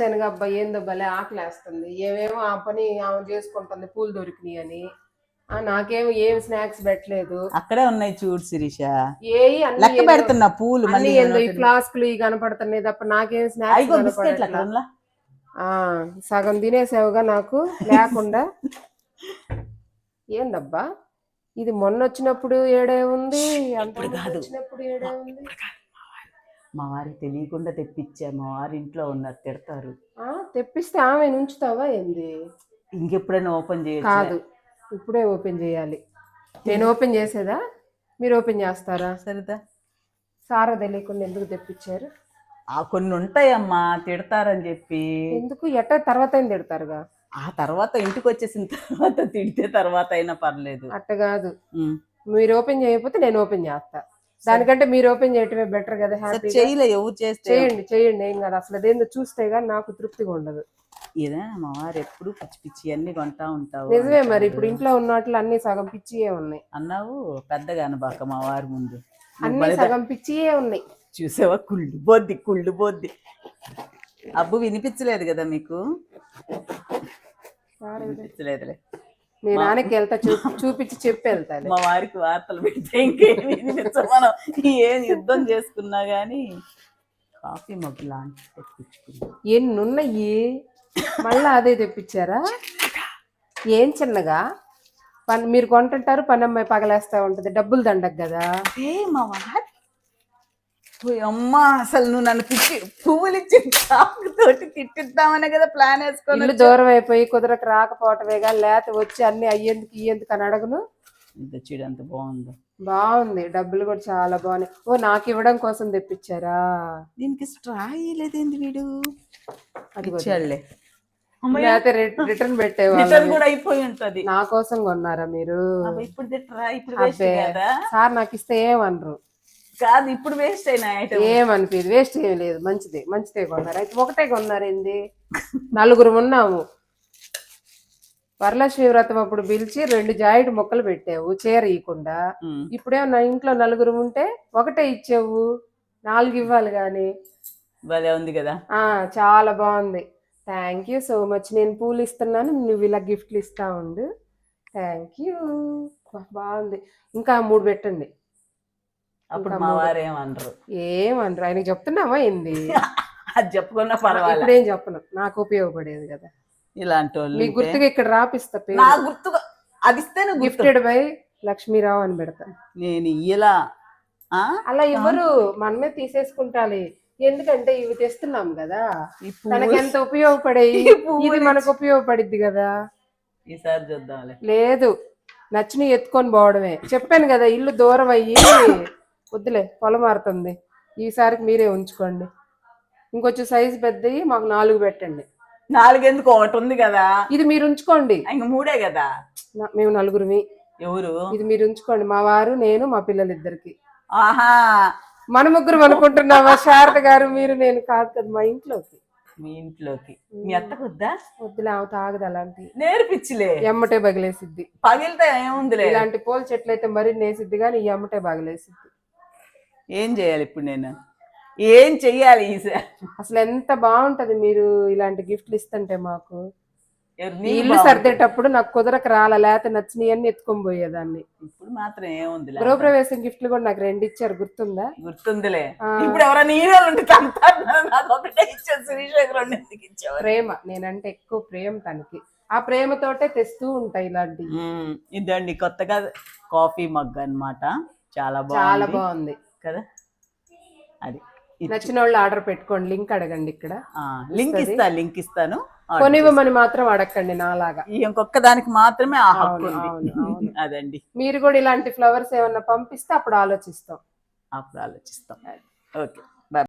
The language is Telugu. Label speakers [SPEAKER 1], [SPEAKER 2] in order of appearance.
[SPEAKER 1] శనగ అబ్బాయి ఏందో భలే ఆకలేస్తుంది. ఏమేమో ఆ పని ఆమె చేసుకుంటుంది పూలు దొరికినాయి అని. ఆ, నాకేమో ఏం స్నాక్స్ పెట్టలేదు.
[SPEAKER 2] అక్కడే ఉన్నాయి చూడు శిరీష.
[SPEAKER 1] అన్ని
[SPEAKER 2] లెక్క
[SPEAKER 1] ఏందో-
[SPEAKER 2] పెడుతున్నా పూలు
[SPEAKER 1] అన్ని
[SPEAKER 2] మళ్ళీ
[SPEAKER 1] ఏందో ఈ ఫ్లాస్కులు ఈ కనపడుతున్నాయి తప్ప నాకేం స్నాక్స్
[SPEAKER 2] అయిగో బిస్కెట్లు అక్కడ
[SPEAKER 1] కనపడట్లా.
[SPEAKER 2] ఉందా?
[SPEAKER 1] ఆ సగం తినేసావుగా నాకు లేకుండా. ఏందబ్బా? ఇది మొన్న వచ్చినప్పుడు ఏడే ఉంది అంత. వచ్చినప్పుడు ఏడే ఉంది?
[SPEAKER 2] మా వారికి తెలియకుండా తెప్పించా మా వారి ఇంట్లో ఉన్నారు తిడతారు.
[SPEAKER 1] ఆ తెప్పిస్తే ఆమె ఉంచుతావా ఏంది?
[SPEAKER 2] ఇంకెప్పుడైనా ఓపెన్ చేయొచ్చు
[SPEAKER 1] కాదు ఇప్పుడే ఓపెన్ చేయాలి. నేను ఓపెన్ చేసేదా? మీరు ఓపెన్ చేస్తారా?
[SPEAKER 2] సరిదా
[SPEAKER 1] సారా తెలియకుండా ఎందుకు తెప్పించారు?
[SPEAKER 2] ఆ కొన్ని ఉంటాయమ్మా తిడతారని చెప్పి.
[SPEAKER 1] ఎందుకు? ఎట్ట తర్వాత అయిన తిడతారుగా?
[SPEAKER 2] ఆ తర్వాత ఇంటికి వచ్చేసిన తర్వాత తిడితే తర్వాత అయినా పర్లేదు.
[SPEAKER 1] అట్ట కాదు. మీరు ఓపెన్ చేయకపోతే నేను ఓపెన్ చేస్తా. దానికంటే మీరు ఓపెన్ చేయటమే బెటర్ కదా
[SPEAKER 2] సరే
[SPEAKER 1] హ్యాపీ
[SPEAKER 2] చేయలే ఎవరు చేస్తే
[SPEAKER 1] చేయండి చేయండి ఏం కాదు. అసలు అదేందో చూస్తే కానీ నాకు తృప్తిగా ఉండదు.
[SPEAKER 2] ఏదైనా మా వారు ఎప్పుడు పిచ్చి పిచ్చి అన్ని కొంటా ఉంటావు
[SPEAKER 1] నిజమే మరి. ఇప్పుడు ఇంట్లో ఉన్న వాటిలో అన్ని సగం పిచ్చియే ఉన్నాయి.
[SPEAKER 2] అన్నావు పెద్దగా అనబాక మా వారి ముందు.
[SPEAKER 1] అన్ని సగం పిచ్చియే ఉన్నాయి.
[SPEAKER 2] చూసావా? కుళ్ళు బొద్ది కుళ్ళు బొద్ది. అబ్బు వినిపించలేదు కదా మీకు? వినిపించలేదులే.
[SPEAKER 1] మీ నాన్నకి వెళ్తా చూపించి చెప్పి వెళ్తాను
[SPEAKER 2] మా వారికి వార్తలు పెడితే ఇంకేం వినిపించవు మనం ఏం యుద్ధం చేసుకున్నా గానీ కాఫీ మగ్గు లాంటి తెప్పించుకున్నాం.
[SPEAKER 1] ఎన్ని ఉన్నాయి మళ్ళా అదే తెప్పించారా? ఏం చిన్నగా? పని మీరు కొంటుంటారు పని అమ్మాయి పగలేస్తా ఉంటది డబ్బులు దండకు కదా.
[SPEAKER 2] ఏ మా వారి అమ్మా అసలు నువ్వు నన్ను తిట్టి పువ్వులు ఇచ్చి చాకు తోటి తిట్టిద్దామనే కదా ప్లాన్ వేసుకొని
[SPEAKER 1] ఇల్లు దూరం అయిపోయి కుదరకు రాకపోవటమేగా లేత వచ్చి అన్ని అయ్యేందుకు ఇయ్యేందుకు అని అడగను.
[SPEAKER 2] ఇంత చూడు ఎంత బాగుందో.
[SPEAKER 1] బాగుంది డబ్బులు కూడా చాలా బాగున్నాయి. ఓ నాకు ఇవ్వడం కోసం తెప్పించారా?
[SPEAKER 2] దీనికి స్ట్రా లేదేంది వీడు?
[SPEAKER 1] అది లేకపోతే రిటర్న్ పెట్టేవాళ్ళు
[SPEAKER 2] రిటర్న్ కూడా అయిపోయి ఉంటది.
[SPEAKER 1] నా కోసం కొన్నారా మీరు?
[SPEAKER 2] ఇప్పుడు ట్రై ఇప్పుడు వేస్ట్
[SPEAKER 1] అబ్బే
[SPEAKER 2] కదా.
[SPEAKER 1] సార్ నాకు ఇస్తే ఏమనరు.
[SPEAKER 2] కాదు ఇప్పుడు వేస్ట్ అయిన ఐటమ్
[SPEAKER 1] ఏమనిపించదు వేస్ట్ ఏం లేదు. మంచిదే మంచిదే కొన్నారు. అయితే ఒకటే కొన్నారేంది? నలుగురు ఉన్నాము. వరలక్ష్మి వ్రతం అప్పుడు పిలిచి రెండు జాయిట్ మొక్కలు పెట్టావు చీర ఇవ్వకుండా ఇప్పుడేమో నా ఇంట్లో నలుగురు ఉంటే ఒకటే ఇచ్చావు. నాలుగు ఇవ్వాలి కానీ
[SPEAKER 2] భలే ఉంది కదా.
[SPEAKER 1] ఆ చాలా బాగుంది. థ్యాంక్ యూ సో మచ్ నేను పూలు ఇస్తున్నాను నువ్వు ఇలా గిఫ్ట్లు ఇస్తా ఉండు. థ్యాంక్ యూ బాగుంది. ఇంకా మూడు పెట్టండి.
[SPEAKER 2] అప్పుడు మా. వారు ఏమనరు
[SPEAKER 1] ఏమనరు. ఆయనకి చెప్తున్నావా ఏంది?
[SPEAKER 2] అది చెప్పుకున్నా పర్వాలేదు
[SPEAKER 1] ఇప్పుడేం చెప్పను నాకు ఉపయోగపడేది కదా.
[SPEAKER 2] ఇలాంటి వాళ్ళు
[SPEAKER 1] మీ. గుర్తుగా ఇక్కడ రాపిస్తా పేరు.
[SPEAKER 2] నా గుర్తుగా అది ఇస్తే నువ్వు గుర్తు.
[SPEAKER 1] గిఫ్టెడ్ బై లక్ష్మీరావు అని పెడతా.
[SPEAKER 2] నేను ఇలా
[SPEAKER 1] అలా ఇవ్వరు మనమే తీసేసుకుంటాలి. ఎందుకంటే ఇవి తెస్తున్నాం కదా. తనకి ఎంత
[SPEAKER 2] పువ్వు
[SPEAKER 1] ఇది మనకు ఉపయోగపడిద్ది కదా.
[SPEAKER 2] ఈసారి చూద్దాంలే.
[SPEAKER 1] లేదు. నచ్చిన ఎత్తుకొని పోవడమే. చెప్పాను కదా ఇల్లు దూరం అయ్యి వద్దులే పొలం మారుతుంది ఈసారికి మీరే ఉంచుకోండి. ఇంకొంచెం సైజు పెద్దవి మాకు నాలుగు పెట్టండి.
[SPEAKER 2] నాలుగెందుకు? ఒకటి ఉంది కదా.
[SPEAKER 1] ఇది మీరు ఉంచుకోండి.
[SPEAKER 2] ఇంక మూడే కదా.
[SPEAKER 1] నా- మేము నలుగురిమి.
[SPEAKER 2] ఎవరు?
[SPEAKER 1] ఇది మీరు ఉంచుకోండి. మా వారు నేను మా పిల్లలు ఇద్దరికి
[SPEAKER 2] ఆహా.
[SPEAKER 1] మన ముగ్గురు అనుకుంటున్నావా? శారద గారు మీరు నేను కాదు కదా మా ఇంట్లోకి.
[SPEAKER 2] మీ ఇంట్లోకి. మీ
[SPEAKER 1] వద్దులే ఆమె తాగదు అలాంటి
[SPEAKER 2] నేర్పించలే
[SPEAKER 1] ఎమ్మటే బగిలేసిద్ది.
[SPEAKER 2] పగిలితే ఏముందిలే?
[SPEAKER 1] ఇలాంటి పూల చెట్లు అయితే మరీ నేసిద్ది కానీ ఈ ఎమ్మటే బగిలేసిద్ది.
[SPEAKER 2] ఏం చేయాలి ఇప్పుడు నేను? ఏం చెయ్యాలి ఈసారి
[SPEAKER 1] అసలు ఎంత బాగుంటది మీరు ఇలాంటి గిఫ్ట్లు ఇస్తుంటే మాకు. ఈ ఇల్లు. సర్దేటప్పుడు నాకు కుదరక రాలా లేకపోతే నచ్చినవి అన్ని ఎత్తుకొని పోయేదాన్ని.
[SPEAKER 2] ఇప్పుడు మాత్రం ఏముంది
[SPEAKER 1] గృహప్రవేశం గిఫ్ట్లు కూడా నాకు రెండు ఇచ్చారు గుర్తుందా?
[SPEAKER 2] గుర్తుందిలే. ఇప్పుడు ఎవరైనా హీరోలు ఉంటే తంతారు నాకు ఒకటే ఇచ్చారు శ్రీశేఖర్ రెండు ఎందుకు ఇచ్చేవారు
[SPEAKER 1] ప్రేమ. నేనంటే ఎక్కువ ప్రేమ తనకి. ఆ ప్రేమతోటే తెస్తూ ఉంటాయి ఇలాంటివి.
[SPEAKER 2] మ్మ్. ఇదండి కొత్తగా కాఫీ మగ్ అన్నమాట చాలా
[SPEAKER 1] చాలా
[SPEAKER 2] బాగుంది.
[SPEAKER 1] బాగుంది.
[SPEAKER 2] కదా? అది.
[SPEAKER 1] నచ్చిన వాళ్ళు ఆర్డర్ పెట్టుకోండి లింక్ అడగండి ఇక్కడ.
[SPEAKER 2] లింక్ ఇస్తా లింక్ ఇస్తాను.
[SPEAKER 1] కొనివ్వమని మాత్రం అడగండి నాలాగా.
[SPEAKER 2] ఇంకొక దానికి మాత్రమే ఆ హక్కు ఉంది. అదండి.
[SPEAKER 1] మీరు కూడా ఇలాంటి ఫ్లవర్స్ ఏమన్నా పంపిస్తే అప్పుడు ఆలోచిస్తాం.
[SPEAKER 2] అప్పుడు ఆలోచిస్తాం. ఓకే.